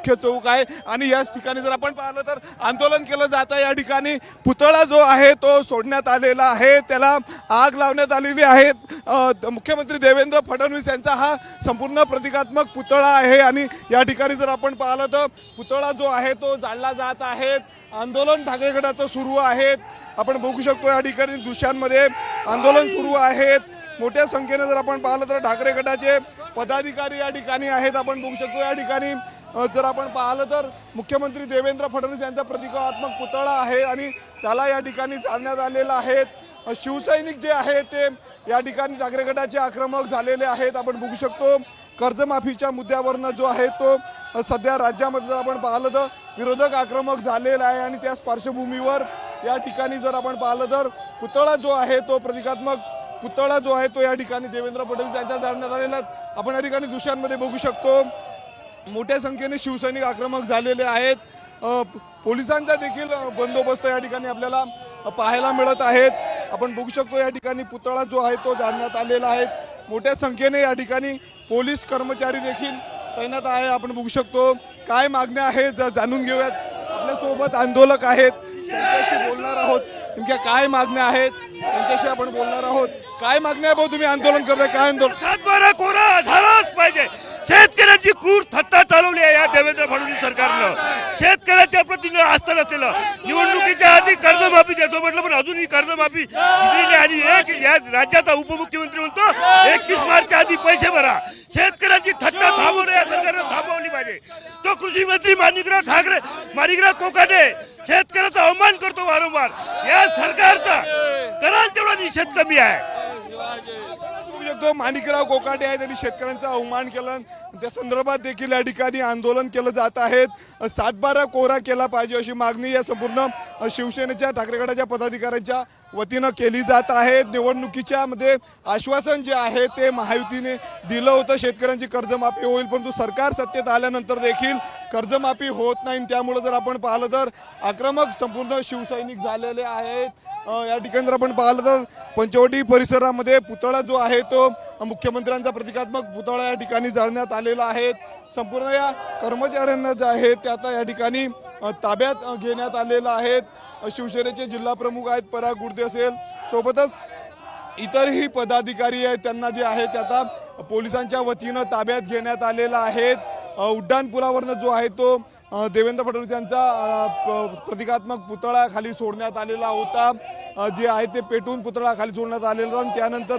मुख्य चौक आहे. आणि याच ठिकाणी जर आपण पाहिलं तर आंदोलन केलं जातं या ठिकाणी पुतळा जो आहे तो सोडण्यात आलेला आहे. त्याला आग लावण्यात आलेली आहे. मुख्यमंत्री देवेंद्र फडणवीस यांचा हा संपूर्ण प्रतिकात्मक पुतळा आहे. आणि या ठिकाणी जर आपण पाहिलं तर पुतळा जो आहे तो जाळला जात आहे. आंदोलन ठाकरे गटाचं सुरू आहे. आपण बघू शकतो या ठिकाणी दृश्यांमध्ये आंदोलन सुरू आहेत मोठ्या संख्येने जर आपण पाहिलं तर ठाकरे गटाचे पदाधिकारी या ठिकाणी आहेत. आपण बघू शकतो या ठिकाणी जर आपण पाहिलं तर मुख्यमंत्री देवेंद्र फडणवीस यांचा प्रतिकात्मक पुतळा आहे आणि त्याला या ठिकाणी जाळण्यात आलेला आहे शिवसैनिक जे आहे ते या ठिकाणी ठाकरे गटाचे आक्रमक झालेले आहेत आपण बघू शकतो कर्जमाफीच्या मुद्द्यावरनं जो आहे तो सध्या राज्यामध्ये जर आपण पाहिलं तर विरोधक आक्रमक झालेला आहे आणि त्याच पार्श्वभूमीवर या ठिकाणी जर आपण पाहिलं तर पुतळा जो आहे तो प्रतिकात्मक पुतळा जो आहे तो या ठिकाणी देवेंद्र फडणवीस यांच्या जाळण्यात आलेला आहे. आपण या ठिकाणी दृश्यांमध्ये बघू शकतो मोठ्या संख्येने शिवसैनिक आक्रमक झालेले आहेत. पोलिसांचा देखील बंदोबस्त या ठिकाणी आपल्याला पाहायला मिळत आहेत. आपण बघू शकतो या ठिकाणी पुतळा जो आहे तो जाळण्यात आलेला आहे. मोठ्या संख्येने या ठिकाणी पोलीस कर्मचारी देखील तैनात आहे. आपण बघू शकतो काय मागण्या आहेत. जाणून घेऊयात. आपल्यासोबत आंदोलक आहेत. त्यांच्याशी बोलणार आहोत. नेमक्या काय मागण्या आहेत? त्यांच्याशी आपण बोलणार आहोत. काय मागण्या आहे भाऊ? तुम्ही आंदोलन करताय. काय आंदोलन? देवेंद्र फडणवीस सरकारनं शेतकऱ्याच्या प्रतीनं आस्था नसलेलं निवडणुकीच्या आधी कर्जमाफी देतो म्हटलं पण अजूनही कर्जमाफी आणि एक या राज्याचा उपमुख्यमंत्री म्हणतो एकतीस मार्चच्या आधी पैसे भरा. शेतकऱ्याची थट्टा थांबवणं या सरकारनं थांबवली पाहिजे. तो कृषी मंत्री माणिकराव ठाकरे माणिकराव कोकाटे शेतकऱ्याचा अवमान करतो वारंवार. या सरकारचा कराल तेवढा निषेध कमी आहे. बघू शकतो. माणिकराव कोकाटे आहेत त्यांनी शेतकऱ्यांचा अवमान केला. त्या संदर्भात देखील या ठिकाणी आंदोलन केलं जात आहेत सातबारा कोरा केला पाहिजे अशी मागणी या संपूर्ण शिवसेनेच्या ठाकरे गटाच्या पदाधिकाऱ्यांच्या वतीनं केली जात आहे. निवडणुकीच्या मध्ये आश्वासन जे आहे ते महायुतीने दिलं होतं. शेतकऱ्यांची कर्जमाफी होईल परंतु सरकार सत्तेत आल्यानंतर देखील कर्जमाफी होत नाही. त्यामुळे जर आपण पाहिलं तर आक्रमक संपूर्ण शिवसैनिक झालेले आहेत. या ठिकाणी जर आपण पाहिलं तर पंचवटी परिसरामध्ये पुतळा जो आहे तो मुख्यमंत्र्यांचा प्रतिकात्मक पुतळा या ठिकाणी जाळण्यात आलेला आहे. संपूर्ण या कर्मचाऱ्यांना जे आहे ते आता या ठिकाणी ताब्यात घेण्यात आलेलं आहेत शिवसेनेचे जिल्हा प्रमुख आहेत पराग गुर्दे असेल. सोबतच इतरही पदाधिकारी आहेत त्यांना जे आहे ते आता पोलिसांच्या वतीनं ताब्यात घेण्यात आलेलं आहेत. उड्डाणपुलावरनं जो आहे तो देवेंद्र फडणवीस यांचा प्रतिकात्मक पुतळा खाली सोडण्यात आलेला होता. जे आहे ते पेटून पुतळा खाली सोडण्यात आलेला आणि त्यानंतर